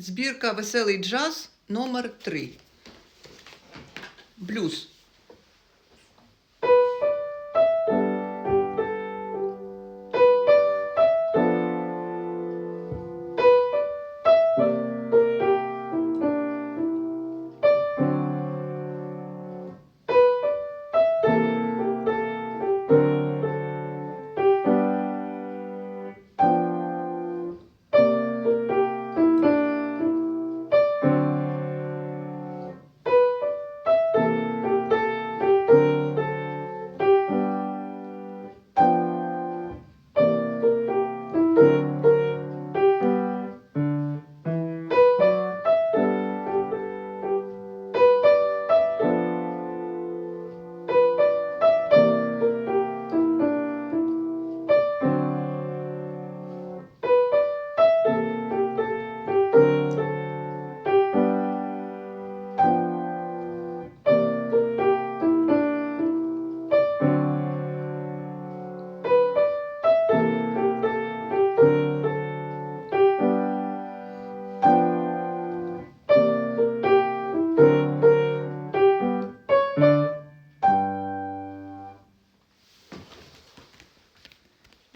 Збірка Веселий джаз номер 3 Блюз.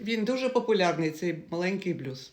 Він дуже популярний, цей маленький блюз.